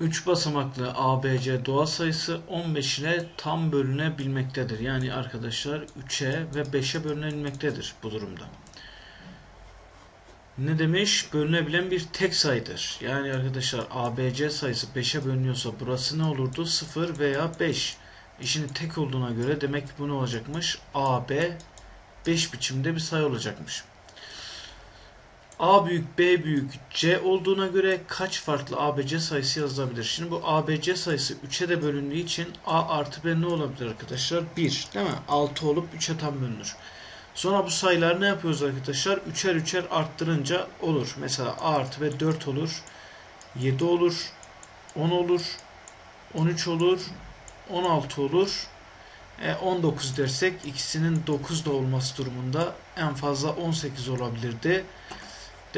3 basamaklı ABC doğal sayısı 15 ile tam bölünebilmektedir. Yani arkadaşlar 3'e ve 5'e bölünebilmektedir bu durumda. Ne demiş? Bölünebilen bir tek sayıdır. Yani arkadaşlar ABC sayısı 5'e bölünüyorsa burası ne olurdu? 0 veya 5. İşinin tek olduğuna göre demek ki bu ne olacakmış? AB 5 biçimde bir sayı olacakmış. A büyük B büyük C olduğuna göre kaç farklı ABC sayısı yazılabilir? Şimdi bu ABC sayısı 3'e de bölündüğü için A artı B ne olabilir arkadaşlar? 1 değil mi? 6 olup 3'e tam bölünür. Sonra bu sayılar ne yapıyoruz arkadaşlar? Üçer üçer arttırınca olur. Mesela A artı B 4 olur. 7 olur. 10 olur. 13 olur. 16 olur. E, 19 dersek ikisinin 9 da olması durumunda en fazla 18 olabilirdi.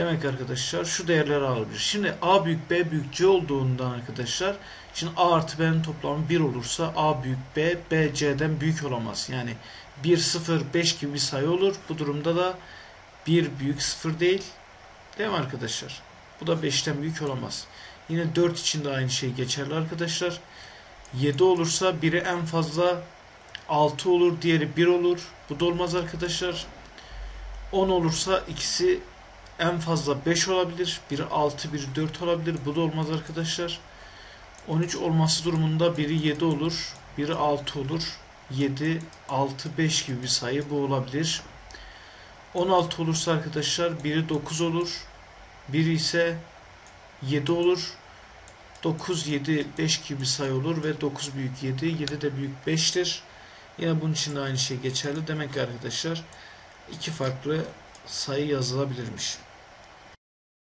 Demek arkadaşlar şu değerleri alabilir. Şimdi A büyük B büyük C olduğundan arkadaşlar şimdi A artı B'nin toplamı 1 olursa A büyük B B C'den büyük olamaz. Yani 1 0 5 gibi bir sayı olur. Bu durumda da 1 büyük 0 değil. Değil mi arkadaşlar? Bu da 5'ten büyük olamaz. Yine 4 için de aynı şey geçerli arkadaşlar. 7 olursa biri en fazla 6 olur, diğeri 1 olur. Bu da olmaz arkadaşlar. 10 olursa ikisi en fazla 5 olabilir. Biri 6, biri 4 olabilir. Bu da olmaz arkadaşlar. 13 olması durumunda biri 7 olur. Biri 6 olur. 7, 6, 5 gibi bir sayı bu olabilir. 16 olursa arkadaşlar biri 9 olur. Biri ise 7 olur. 9, 7, 5 gibi bir sayı olur ve 9 büyük 7, 7 de büyük 5'tir. Yine bunun için de aynı şey geçerli. Demek ki arkadaşlar iki farklı sayı yazılabilirmiş.